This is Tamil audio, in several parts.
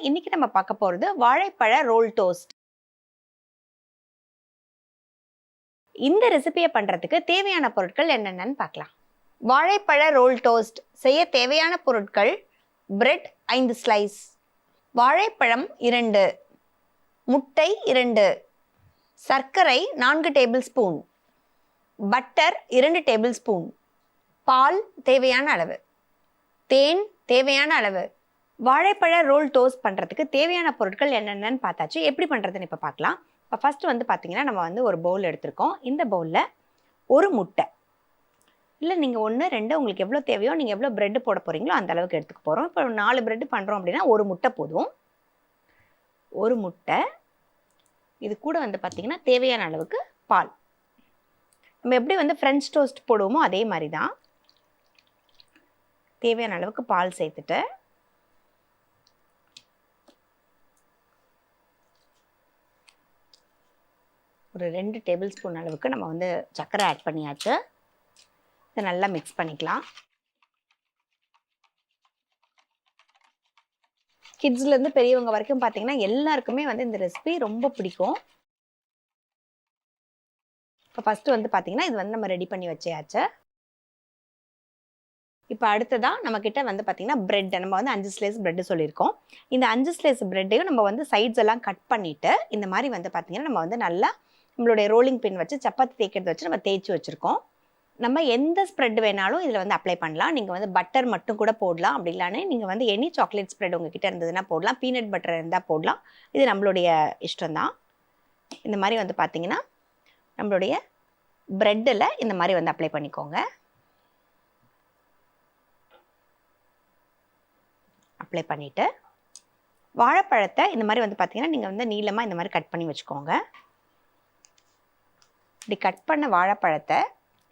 இன்னைக்கு நம்ம பார்க்க போறது வாழைப்பழ ரோல் டோஸ்ட் இந்த ரெசிபியை பண்றதுக்கு தேவையான பொருட்கள் என்னென்னன்னு பார்க்கலாம். வாழைப்பழ ரோல் டோஸ்ட் செய்ய தேவையான பொருட்கள் பிரெட் ஐந்து ஸ்லைஸ் வாழைப்பழம் இரண்டு. முட்டை இரண்டு. சர்க்கரை நான்கு டேபிள் ஸ்பூன் பட்டர் இரண்டு டேபிள் ஸ்பூன் பால் தேவையான அளவு. தேன் தேவையான அளவு. வாழைப்பழ ரோல் டோஸ்ட் பண்ணுறதுக்கு தேவையான பொருட்கள் என்னென்னு பார்த்தாச்சு. எப்படி பண்ணுறதுன்னு இப்போ பார்க்கலாம். இப்போ ஃபஸ்ட்டு வந்து பார்த்தீங்கன்னா நம்ம வந்து ஒரு பவுல் எடுத்திருக்கோம். இந்த பவுலில் ஒரு முட்டை. இல்லை நீங்கள் ஒன்று ரெண்டு உங்களுக்கு எவ்வளோ தேவையோ நீங்கள் எவ்வளோ ப்ரெட்டு போட போகிறீங்களோ அந்த அளவுக்கு எடுத்துக்க போகிறோம் இப்போ நாலு ப்ரெட்டு பண்ணுறோம் அப்படின்னா ஒரு முட்டை போதும். ஒரு முட்டை. இது கூட வந்து பார்த்திங்கன்னா தேவையான அளவுக்கு பால். நம்ம எப்படி வந்து ஃப்ரெஞ்ச் டோஸ்ட் போடுவோமோ அதே மாதிரி தான் தேவையான அளவுக்கு பால் சேர்த்துட்டு ஒரு ரெண்டு டேபிள் ஸ்பூன் அளவுக்கு நம்ம வந்து சர்க்கரை ஆட் பண்ணியாச்சு. இதை நல்லா மிக்ஸ் பண்ணிக்கலாம். கிட்ஸ்லேருந்து பெரியவங்க வரைக்கும் பார்த்தீங்கன்னா எல்லாருக்குமே வந்து இந்த ரெசிபி ரொம்ப பிடிக்கும். இப்போ ஃபஸ்ட்டு வந்து பார்த்தீங்கன்னா இது வந்து நம்ம ரெடி பண்ணி வச்சேயாச்சு இப்போ அடுத்ததாக நம்மக்கிட்ட வந்து பார்த்தீங்கன்னா பிரெட் நம்ம வந்து அஞ்சு ஸ்லைஸ் பிரெட் சொல்லியிருக்கோம். இந்த அஞ்சு ஸ்லைஸ் பிரெட்டையும் நம்ம வந்து சைட்ஸ் எல்லாம் கட் பண்ணிவிட்டு இந்த மாதிரி வந்து பார்த்திங்கன்னா நம்ம வந்து நல்லா நம்மளுடைய ரோலிங் பின் வச்சு சப்பாத்தி தேய்க்கிறது வச்சு நம்ம தேய்ச்சி வச்சுருக்கோம். நம்ம எந்த ஸ்ப்ரெட் வேணாலும் இதில் வந்து அப்ளை பண்ணலாம். நீங்கள் வந்து பட்டர் மட்டும் கூட போடலாம். அப்படி இல்லைன்னு நீங்கள் வந்து எனி சாக்லேட் ஸ்ப்ரெட் உங்ககிட்ட இருந்ததுன்னா போடலாம். பீனட் பட்டர் இருந்தால் போடலாம். இது நம்மளுடைய இஷ்டம்தான். இந்த மாதிரி வந்து பார்த்தீங்கன்னா நம்மளுடைய ப்ரெட்டில் இந்த மாதிரி வந்து அப்ளை பண்ணிக்கோங்க. அப்ளை பண்ணிவிட்டு வாழைப்பழத்தை இந்த மாதிரி வந்து பார்த்தீங்கன்னா நீங்கள் வந்து நீளமாக இந்த மாதிரி கட் பண்ணி வச்சுக்கோங்க. இப்படி கட் பண்ண வாழைப்பழத்தை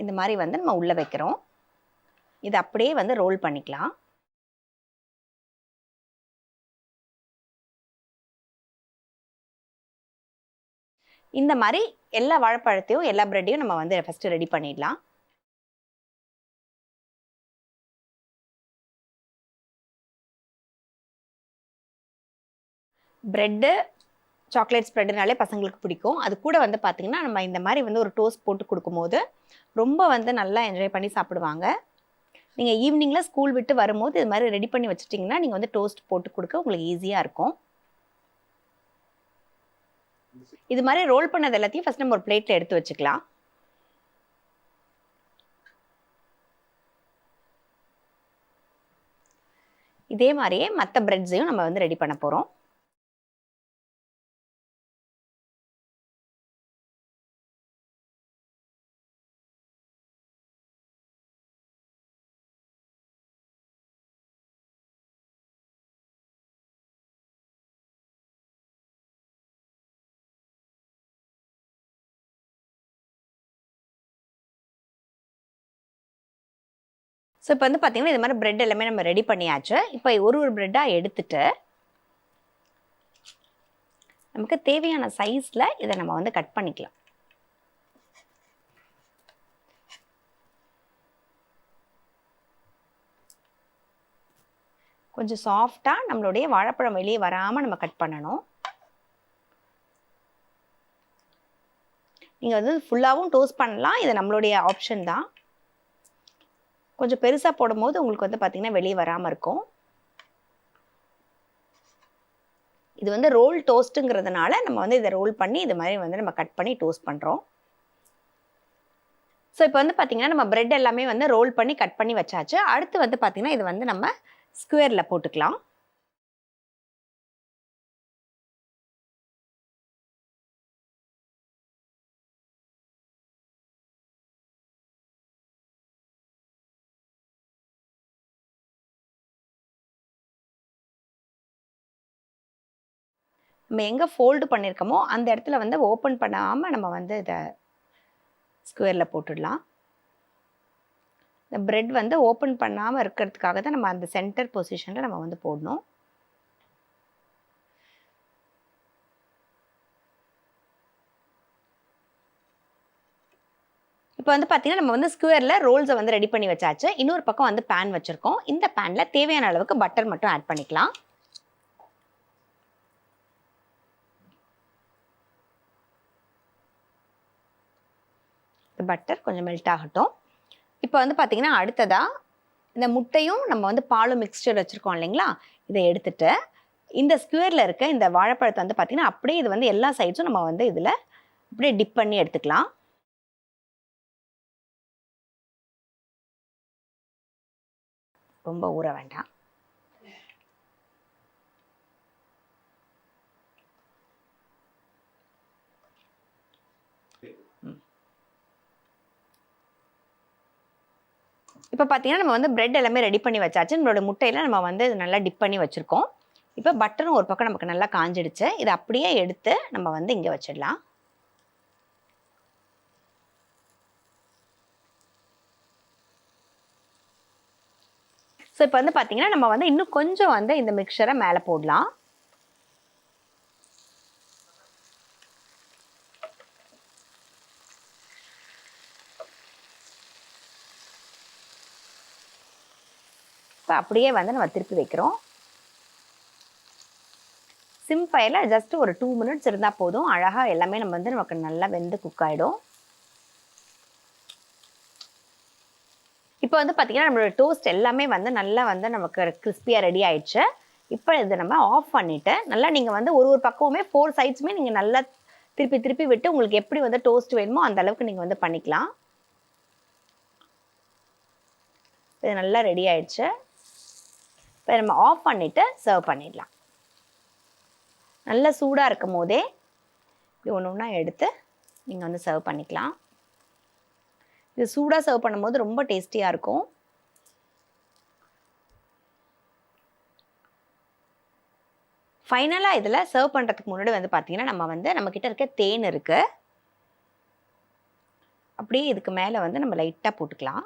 இந்த மாதிரி வந்து நம்ம உள்ளே வைக்கிறோம். இது அப்படியே வந்து ரோல் பண்ணிக்கலாம். இந்த மாதிரி எல்லா வாழைப்பழத்தையும் எல்லா ப்ரெட்டையும் நம்ம வந்து ஃபஸ்ட்டு ரெடி பண்ணிடலாம். ப்ரெட்டு சாக்லேட் ஸ்ப்ரெட்டுனாலே பசங்களுக்கு பிடிக்கும். அது கூட வந்து பார்த்திங்கன்னா நம்ம இந்த மாதிரி வந்து ஒரு டோஸ்ட் போட்டு கொடுக்கும்போது ரொம்ப வந்து நல்லா என்ஜாய் பண்ணி சாப்பிடுவாங்க. நீங்கள் ஈவினிங்கில் ஸ்கூல் விட்டு வரும்போது இது மாதிரி ரெடி பண்ணி வச்சுட்டிங்கன்னா நீங்கள் வந்து டோஸ்ட் போட்டு கொடுக்க உங்களுக்கு ஈஸியாக இருக்கும். இது மாதிரி ரோல் பண்ணது எல்லாத்தையும் ஃபஸ்ட் நம்ம ஒரு பிளேட்டில் எடுத்து வச்சுக்கலாம். இதே மாதிரியே மற்ற பிரெட்ஸையும் நம்ம வந்து ரெடி பண்ண போகிறோம் ஸோ இப்போ வந்து பார்த்தீங்கன்னா இது மாதிரி பிரெட் எல்லாமே நம்ம ரெடி பண்ணியாச்சு. இப்போ ஒரு ஒரு பிரெட்டாக எடுத்துட்டு நமக்கு தேவையான சைஸில் இதை நம்ம வந்து கட் பண்ணிக்கலாம். கொஞ்சம் சாஃப்டாக நம்மளுடைய வாழைப்பழம் வெளியே வராமல் நம்ம கட் பண்ணணும். நீங்கள் வந்து ஃபுல்லாகவும் டோஸ்ட் பண்ணலாம். இது நம்மளுடைய ஆப்ஷன் தான். கொஞ்சம் பெருசாக போடும்போது உங்களுக்கு வந்து பார்த்திங்கன்னா வெளியே வராமல் இருக்கும். இது வந்து ரோல் டோஸ்ட்டுங்கிறதுனால நம்ம வந்து இதை ரோல் பண்ணி இது மாதிரி வந்து நம்ம கட் பண்ணி டோஸ்ட் பண்ணுறோம் ஸோ இப்போ வந்து பார்த்திங்கன்னா நம்ம ப்ரெட் எல்லாமே வந்து ரோல் பண்ணி கட் பண்ணி வச்சாச்சு. அடுத்து வந்து பார்த்திங்கன்னா இது வந்து நம்ம ஸ்கொயரில் போட்டுக்கலாம். நம்ம எங்கே ஃபோல்டு பண்ணியிருக்கோமோ அந்த இடத்துல வந்து ஓப்பன் பண்ணாமல் நம்ம வந்து இதை ஸ்கொயரில் போட்டுடலாம். இந்த ப்ரெட் வந்து ஓப்பன் பண்ணாமல் இருக்கிறதுக்காக தான் நம்ம அந்த சென்டர் பொசிஷனில் நம்ம வந்து போடணும். இப்போ வந்து பார்த்தீங்கன்னா நம்ம வந்து ஸ்கொயரில் ரோல்ஸை வந்து ரெடி பண்ணி வச்சாச்சு. இன்னொரு பக்கம் வந்து பேன் வச்சுருக்கோம். இந்த பேனில் தேவையான அளவுக்கு பட்டர் மட்டும் ஆட் பண்ணிக்கலாம். பட்டர் கொஞ்சம் மெல்ட் ஆகட்டும். இப்போ வந்து பார்த்தீங்கன்னா அடுத்ததாக இந்த முட்டையும் நம்ம வந்து பாலும் மிக்சர் வச்சுருக்கோம் இல்லைங்களா? இதை எடுத்துட்டு இந்த ஸ்கொயரில் இருக்க இந்த வாழைப்பழத்தை வந்து பார்த்தீங்கன்னா அப்படியே இது வந்து எல்லா சைட்ஸும் நம்ம வந்து இதில் அப்படியே டிப் பண்ணி எடுத்துக்கலாம். ரொம்ப ஊற வேண்டாம். இப்போ பார்த்தீங்கன்னா நம்ம வந்து பிரெட் எல்லாமே ரெடி பண்ணி வச்சாச்சு. நம்மளோட முட்டையில் நம்ம வந்து இது நல்லா டிப் பண்ணி வச்சுருக்கோம். இப்போ பட்டரும் ஒரு பக்கம் நமக்கு நல்லா காஞ்சிடுச்சு. இதை அப்படியே எடுத்து நம்ம வந்து இங்கே வச்சிடலாம். ஸோ இப்போ வந்து பார்த்தீங்கன்னா நம்ம வந்து இன்னும் கொஞ்சம் வந்து இந்த மிக்சரை மேலே போடலாம். இப்போ அப்படியே வந்து நம்ம திருப்பி வைக்கிறோம். சிம் ஃபயரில் ஜஸ்ட் ஒரு டூ மினிட்ஸ் இருந்தால் போதும். அழகாக எல்லாமே நம்ம வந்து நமக்கு நல்லா வெந்து குக் ஆகிடும் இப்போ வந்து பார்த்திங்கன்னா நம்மளோட டோஸ்ட் எல்லாமே வந்து நல்லா வந்து நமக்கு கிறிஸ்பியாக ரெடி ஆயிடுச்சு. இப்போ இதை நம்ம ஆஃப் பண்ணிவிட்டு நல்லா நீங்கள் வந்து ஒரு ஒரு பக்கமுமே ஃபோர் சைட்ஸுமே நீங்கள் நல்லா திருப்பி திருப்பி விட்டு உங்களுக்கு எப்படி வந்து டோஸ்ட் வேணுமோ அந்த அளவுக்கு நீங்கள் வந்து பண்ணிக்கலாம். இது நல்லா ரெடி ஆயிடுச்சு. இப்போ நம்ம ஆஃப் பண்ணிவிட்டு சர்வ் பண்ணிடலாம். நல்லா சூடாக இருக்கும் போதே இப்படி ஒன்று ஒன்றா எடுத்து நீங்கள் வந்து சர்வ் பண்ணிக்கலாம். இது சூடாக சர்வ் பண்ணும்போது ரொம்ப டேஸ்டியாக இருக்கும். ஃபைனலாக இதில் சர்வ் பண்ணுறதுக்கு முன்னாடி வந்து பார்த்தீங்கன்னா நம்ம வந்து நம்மக்கிட்ட இருக்க தேன் இருக்குது அப்படியே இதுக்கு மேலே வந்து நம்ம லைட்டாக போட்டுக்கலாம்.